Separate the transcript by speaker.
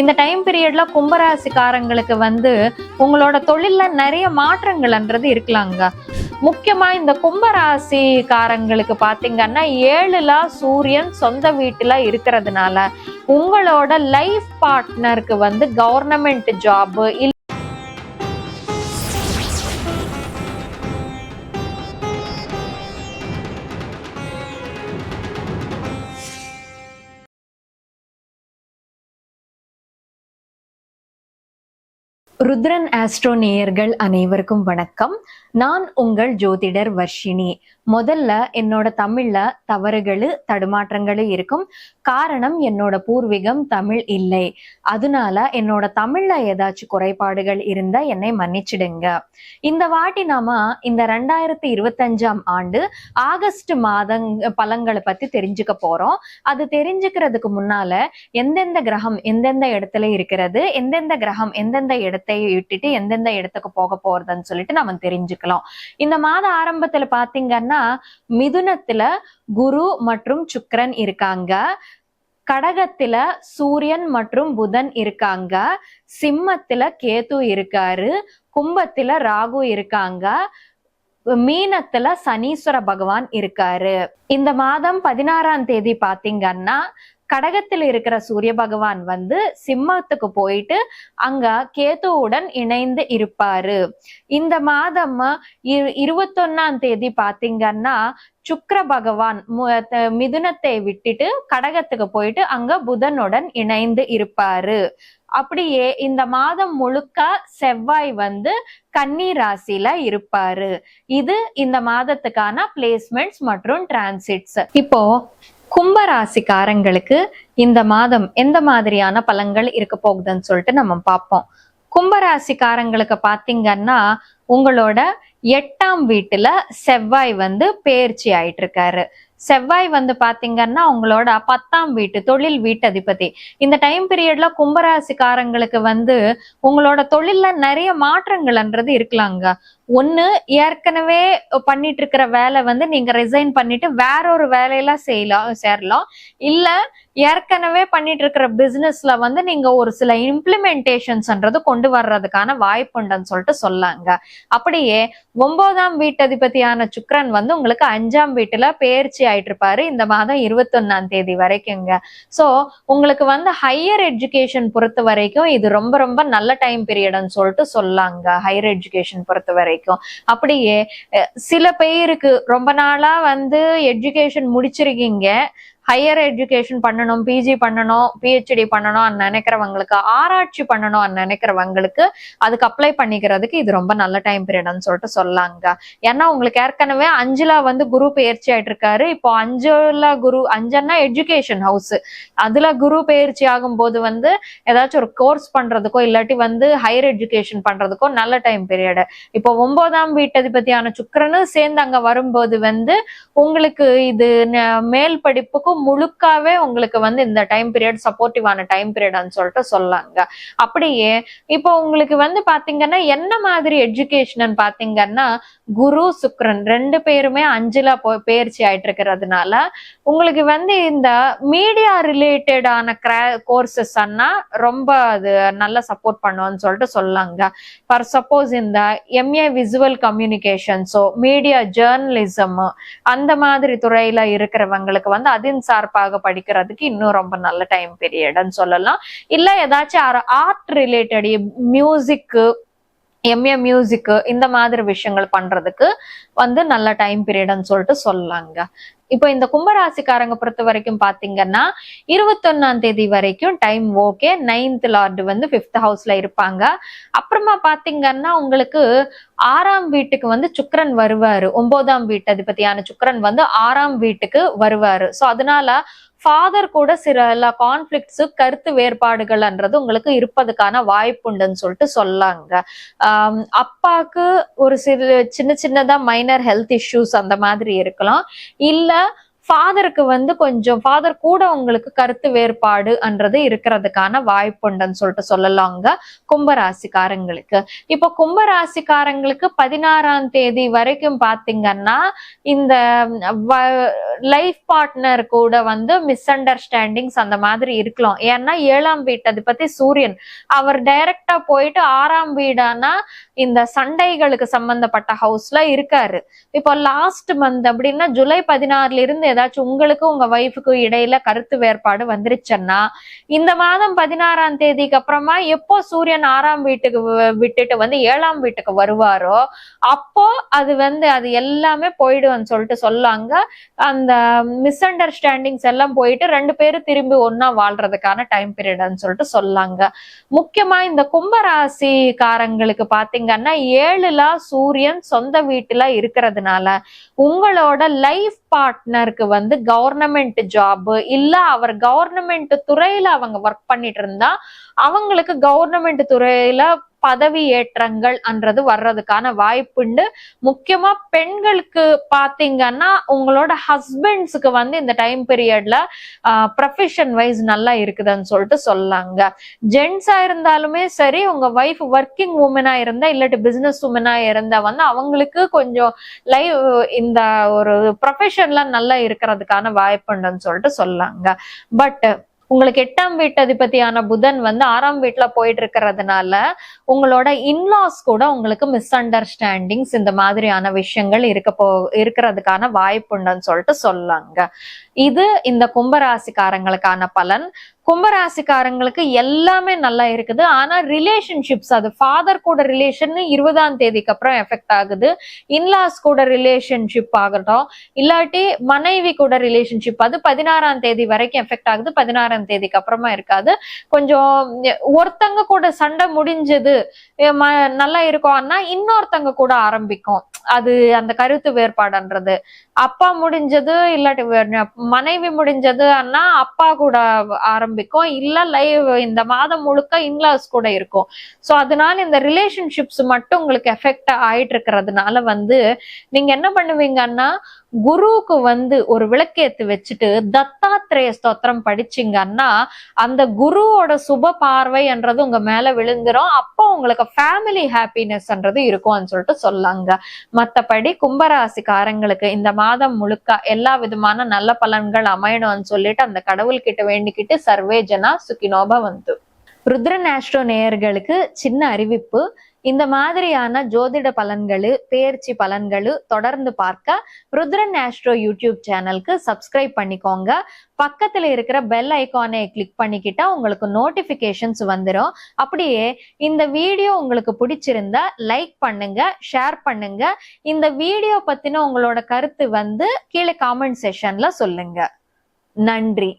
Speaker 1: இந்த டைம் பீரியட்ல கும்பராசிக்காரங்களுக்கு வந்து உங்களோட தொழில்ல நிறைய மாற்றங்கள்ன்றது இருக்கலாங்க. முக்கியமா இந்த கும்பராசிக்காரங்களுக்கு பாத்தீங்கன்னா ஏழுல சூரியன் சொந்த வீட்டுல இருக்கிறதுனால உங்களோட லைஃப் பார்ட்னருக்கு வந்து கவர்னமெண்ட் ஜாப் ருத்ரன் ஆஸ்ட்ரோ நேயர்கள் அனைவருக்கும் வணக்கம். நான் உங்கள் ஜோதிடர் வர்ஷினி. முதல்ல என்னோட தமிழ்ல தவறுகள் தடுமாற்றங்கள் இருக்கும். காரணம் என்னோட பூர்வீகம் தமிழ் இல்லை. அதனால என்னோட தமிழ்ல ஏதாச்சும் குறைபாடுகள் இருந்தா என்னை மன்னிச்சிடுங்க. இந்த வாட்டி நாம இந்த ரெண்டாயிரத்தி இருபத்தஞ்சாம் ஆண்டு ஆகஸ்ட் மாதங் பலன்களை பத்தி தெரிஞ்சுக்க போறோம். அது தெரிஞ்சுக்கிறதுக்கு முன்னால எந்தெந்த கிரகம் எந்தெந்த இடத்துல இருக்கிறது எந்தெந்த கிரகம் எந்தெந்த இடத்தை விட்டுட்டு எந்தெந்த இடத்துக்கு போக போறதுன்னு சொல்லிட்டு நம்ம தெரிஞ்சுக்கலாம். இந்த மாத ஆரம்பத்துல பாத்தீங்கன்னா மிதுனத்துல குரு மற்றும் சுக்கரன் இருக்காங்க. கடகத்துல சூரியன் மற்றும் புதன் இருக்காங்க. சிம்மத்துல கேது இருக்காரு. கும்பத்துல ராகு இருக்காங்க. மீனத்துல சனீஸ்வர பகவான் இருக்காரு. இந்த மாதம் பதினாறாம் தேதி பாத்தீங்கன்னா கடகத்தில் இருக்கிற சூரிய பகவான் வந்து சிம்மத்துக்கு போயிட்டு அங்க கேதுவுடன் இணைந்து இருப்பாரு. இந்த மாதம் இரு- இருபத்தொன்னாம் தேதி பாத்தீங்கன்னா சுக்கர பகவான் மிதுனத்தை விட்டுட்டு கடகத்துக்கு போயிட்டு அங்க புதனுடன் இணைந்து இருப்பாரு. அப்படியே இந்த மாதம் முழுக்க செவ்வாய் வந்து கன்னி ராசியில இருப்பாரு. இது இந்த மாதத்துக்கான பிளேஸ்மெண்ட்ஸ் மற்றும் டிரான்சிட்ஸ் இப்போ கும்பராசிக்காரங்களுக்கு இந்த மாதம் எந்த மாதிரியான பலன்கள் இருக்க போகுதுன்னு சொல்லிட்டு நம்ம பார்ப்போம். கும்பராசிக்காரங்களுக்கு பார்த்தீங்கன்னா பாத்தீங்கன்னா உங்களோட எட்டாம் வீட்டுல செவ்வாய் வந்து பெயர்ச்சி ஆயிட்டு இருக்காரு செவ்வாய் வந்து பாத்தீங்கன்னா உங்களோட பத்தாம் வீட்டு தொழில் வீட்டதிபதி. இந்த டைம் பீரியட்ல கும்பராசிக்காரங்களுக்கு வந்து உங்களோட தொழில்ல நிறைய மாற்றங்கள்ன்றது இருக்கலாங்க. ஒண்ணு ஏற்கனவே பண்ணிட்டு இருக்கிற வேலை வந்து நீங்க ரிசைன் பண்ணிட்டு வேற ஒரு வேலையெல்லாம் செய்யலாம் சேரலாம். இல்ல ஏற்கனவே பண்ணிட்டு இருக்கிற பிசினஸ்ல வந்து நீங்க ஒரு சில இம்ப்ளிமெண்டேஷன்ஸ்ன்றது கொண்டு வர்றதுக்கான வாய்ப்புண்டுன்னு சொல்லிட்டு சொல்லாங்க. அப்படியே ஒன்பதாம் வீட்டதிபதியான சுக்ரன் வந்து உங்களுக்கு அஞ்சாம் வீட்டுல பேர்ச்சி ஆயிட்டு இருப்பாரு இந்த மாதம் இருபத்தொன்னாம் தேதி வரைக்குங்க. சோ உங்களுக்கு வந்து ஹையர் எஜுகேஷன் பொறுத்த வரைக்கும் இது ரொம்ப ரொம்ப நல்ல டைம் பீரியட்னு சொல்லிட்டு சொல்லாங்க. ஹையர் எஜுகேஷன் பொறுத்த வரைக்கும். அப்படியே சில பேருக்கு ரொம்ப நாளா வந்து எஜுகேஷன் முடிச்சிருக்கீங்க. ஹையர் எஜுகேஷன் பண்ணணும் பிஜி பண்ணணும் பிஹெச்டி பண்ணணும் நினைக்கிறவங்களுக்கு ஆராய்ச்சி பண்ணணும் நினைக்கிறவங்களுக்கு அதுக்கு அப்ளை பண்ணிக்கிறதுக்கு இது ரொம்ப நல்ல டைம் பீரியட்னு சொல்லிட்டு சொல்லாங்க. ஏன்னா உங்களுக்கு ஏற்கனவே அஞ்சுல வந்து குரு பயிற்சி ஆயிட்டு இருக்காரு இப்போ அஞ்சுல குரு அஞ்சுன்னா எஜுகேஷன் ஹவுஸ் அதுல குரு பயிற்சி ஆகும்போது வந்து ஏதாச்சும் ஒரு கோர்ஸ் பண்றதுக்கோ இல்லாட்டி வந்து ஹையர் எஜுகேஷன் பண்றதுக்கோ நல்ல டைம் பீரியட் இப்போ ஒன்பதாம் வீட்டதிபதியான சுக்கரனு சேர்ந்து அங்க வரும்போது வந்து உங்களுக்கு இது ந- மேல் படிப்புக்கும் முழுக்காவே உங்களுக்கு வந்து இந்த டைம் பீரியட் சப்போர்ட்டிவான டைம் பீரியட்னு சொல்லிட்டு சொல்லாங்க. அப்படியே இப்போ உங்களுக்கு வந்து பாத்தீங்கன்னா என்ன மாதிரி எஜுகேஷன் பாத்தீங்கன்னா குரு சுக்ரன் ரெண்டு பேருமே அஞ்சுல போ- பெயர்ச்சி ஆயிட்டு இருக்கிறதுனால உங்களுக்கு வந்து இந்த மீடியா ரிலேட்டடான கோர்சஸ் ரொம்ப அது நல்லா சப்போர்ட் பண்ணுவோம்னு சொல்லிட்டு சொல்லாங்க. ஃபார் சப்போஸ் இந்த எம்ஏ விசுவல் கம்யூனிகேஷன்ஸோ மீடியா ஜேர்னலிசம் அந்த மாதிரி துறையில இருக்கிறவங்களுக்கு வந்து அதன் சார்பாக படிக்கிறதுக்கு இன்னும் ரொம்ப நல்ல டைம் பீரியட்னு சொல்லலாம். இல்ல ஏதாச்சும் art related music MA music இந்த மாதிரி விஷயங்கள் பண்றதுக்கு வந்து நல்ல டைம் பீரியட்னு சொல்லிட்டு சொல்லலாங்க. இப்போ இந்த கும்பராசிக்காரங்க பொறுத்த வரைக்கும் பாத்தீங்கன்னா இருபத்தொன்னாம் தேதி வரைக்கும் டைம் ஓகே நைன்த் லார்டு வந்து பிப்த் ஹவுஸ்ல இருப்பாங்க. அப்புறமா பாத்தீங்கன்னா உங்களுக்கு ஆறாம் வீட்டுக்கு வந்து சுக்கரன் வருவாரு. ஒன்பதாம் வீட்டு அதிபதியான சுக்கரன் வந்து ஆறாம் வீட்டுக்கு வருவாரு. சோ அதனால ஃபாதர் கூட சில கான்ஃபிளிக்ட்ஸ் கருத்து வேறுபாடுகள்ன்றது உங்களுக்கு இருப்பதுக்கான வாய்ப்புண்டுன்னு சொல்லிட்டு சொல்லாங்க. ஆம், அப்பாக்கு ஒரு சில சின்ன சின்னதா மைனர் ஹெல்த் இஷ்யூஸ் அந்த மாதிரி இருக்கலாம். இல்ல ஃபாதருக்கு வந்து கொஞ்சம் ஃபாதர் கூட உங்களுக்கு கருத்து வேறுபாடுன்றது இருக்கிறதுக்கான வாய்ப்புண்டுன்னு சொல்லிட்டு சொல்லலாங்க கும்பராசிக்காரங்களுக்கு. இப்போ கும்பராசிக்காரங்களுக்கு பதினாறாம் தேதி வரைக்கும் பாத்தீங்கன்னா இந்த லைஃப் பார்ட்னர் கூட வந்து மிஸ் அண்டர்ஸ்டாண்டிங்ஸ் அந்த மாதிரி இருக்கலாம். ஏன்னா ஏழாம் வீட்டு அது பத்தி சூரியன் அவர் டைரக்டா போயிட்டு ஆறாம் வீடானா இந்த சண்டைகளுக்கு சம்பந்தப்பட்ட ஹவுஸ்ல இருக்காரு. இப்போ லாஸ்ட் மந்த் அப்படின்னா ஜூலை பதினாறுல இருந்து ஏதாச்சும் உங்களுக்கு உங்க ஒய்ஃபுக்கு இடையில கருத்து வேறுபாடு வந்துருச்சுன்னா இந்த மாதம் பதினாறாம் தேதிக்கு அப்புறமா எப்போ சூரியன் ஆறாம் வீட்டுக்கு விட்டுட்டு வந்து ஏழாம் வீட்டுக்கு வருவாரோ அப்போ அது வந்து அது எல்லாமே போயிடும்னு சொல்லிட்டு சொல்லாங்க. அந்த மிஸ் அண்டர்ஸ்டாண்டிங்ஸ் எல்லாம் போயிட்டு ரெண்டு பேரும் திரும்பி ஒன்னா வாழ்றதுக்கான டைம் பீரியட்னு சொல்லிட்டு சொல்லாங்க. முக்கியமா இந்த கும்பராசிக்காரங்களுக்கு பாத்தீங்கன்னா ஏழுல சூரியன் சொந்த வீட்டுல இருக்கிறதுனால உங்களோட லைஃப் பார்ட்னருக்கு வந்து கவர்னமெண்ட் ஜாப் இல்ல அவர் கவர்னமெண்ட் துறையில அவங்க ஒர்க் பண்ணிட்டு இருந்தா அவங்களுக்கு கவர்னமெண்ட் துறையில பதவி ஏற்றங்கள்ன்றது வர்றதுக்கான வாய்ப்புண்டு முக்கியமா பெண்களுக்கு பாத்தீங்கன்னா உங்களோட ஹஸ்பண்ட்ஸுக்கு வந்து இந்த டைம் பீரியட்ல ப்ரொஃபஷன் வைஸ் நல்லா இருக்குதுன்னு சொல்லிட்டு சொல்லாங்க. ஜென்ஸா இருந்தாலுமே சரி உங்க ஒய்ஃப் ஒர்க்கிங் உமனா இருந்தா இல்லாட்டி பிசினஸ் உமனா இருந்தா வந்து அவங்களுக்கு கொஞ்சம் லைவ் இந்த ஒரு ப்ரொஃபஷன்ல நல்லா இருக்கிறதுக்கான வாய்ப்புண்டுன்னு சொல்லிட்டு சொல்லாங்க. பட் உங்களுக்கு எட்டாம் வீட்டு அதிபதியான புதன் வந்து ஆறாம் வீட்டுல போயிட்டு இருக்கிறதுனால உங்களோட இன்லாஸ் கூட உங்களுக்கு மிஸ் அண்டர்ஸ்டாண்டிங்ஸ் இந்த மாதிரியான விஷயங்கள் இருக்க போ இருக்கிறதுக்கான வாய்ப்புண்டுன்னு சொல்லிட்டு சொல்லாங்க. இது இந்த கும்பராசிக்காரங்களுக்கான பலன். கும்பராசிக்காரங்களுக்கு எல்லாமே நல்லா இருக்குது. ஆனா ரிலேஷன்ஷிப்ஸ் அது ஃபாதர் கூட ரிலேஷன் இருபதாம் தேதிக்கு அப்புறம் எஃபெக்ட் ஆகுது. இன்லாஸ் கூட ரிலேஷன்ஷிப் ஆகட்டும். இல்லாட்டி மனைவி கூட ரிலேஷன்ஷிப் அது பதினாறாம் தேதி வரைக்கும் எஃபெக்ட் ஆகுது. பதினாறாம் தேதிக்கு அப்புறமா இருக்காது. கொஞ்சம் ஒருத்தங்க கூட சண்டை முடிஞ்சது ம- நல்லா இருக்கும்னா இன்னொருத்தங்க கூட ஆரம்பிக்கும். அது அந்த கருத்து வேறுபாடுன்றது. அப்பா முடிஞ்சது இல்லாட்டி மனைவி முடிஞ்சது அண்ணா அப்பா கூட ஆரம்பிக்கும். இல்ல லைவ் இந்த மாதம் முழுக்க இன்லாஸ் கூட இருக்கும். சோ அதனால இந்த ரிலேஷன்ஷிப்ஸ் மட்டும் உங்களுக்கு எஃபெக்ட் ஆயிட்டு இருக்கிறதுனால வந்து நீங்க என்ன பண்ணுவீங்கன்னா குருவுக்கு வந்து ஒரு விளக்கேத்து வச்சுட்டு தத்தாத்திரேய ஸ்தோத்திரம் படிச்சீங்கன்னா அந்த குருவோட சுப பார்வைன்றது உங்க மேல விழுந்துரும். அப்போ உங்களுக்கு ஃபேமிலி ஹாப்பினஸ்ன்றது இருக்கும்னு சொல்லிட்டு சொல்லாங்க. மத்தபடி கும்பராசிக்காரங்களுக்கு இந்த மாதம் முழுக்க எல்லா விதமான நல்ல பலன்கள் அமையணும்னு சொல்லிட்டு அந்த கடவுள் கிட்ட வேண்டிக்கிட்டு சர்வேஜனா சுகினோபா வந்து ருத்ரன் ஆஸ்ட்ரோ நேயர்களுக்கு சின்ன அறிவிப்பு. இந்த மாதிரியான ஜோதிட பலன்களு பேர்ச்சி பலன்களு தொடர்ந்து பார்க்க ருத்ரன் ஆஸ்ட்ரோ யூடியூப் சேனலுக்கு சப்ஸ்கிரைப் பண்ணிக்கோங்க. பக்கத்துல இருக்கிற பெல் ஐகானை கிளிக் பண்ணிக்கிட்டா உங்களுக்கு நோட்டிபிகேஷன்ஸ் வந்துடும் அப்படியே இந்த வீடியோ உங்களுக்கு பிடிச்சிருந்தா லைக் பண்ணுங்க ஷேர் பண்ணுங்க. இந்த வீடியோ பத்தின உங்களோட கருத்து வந்து கீழே காமெண்ட் செஷன்ல சொல்லுங்க. நன்றி.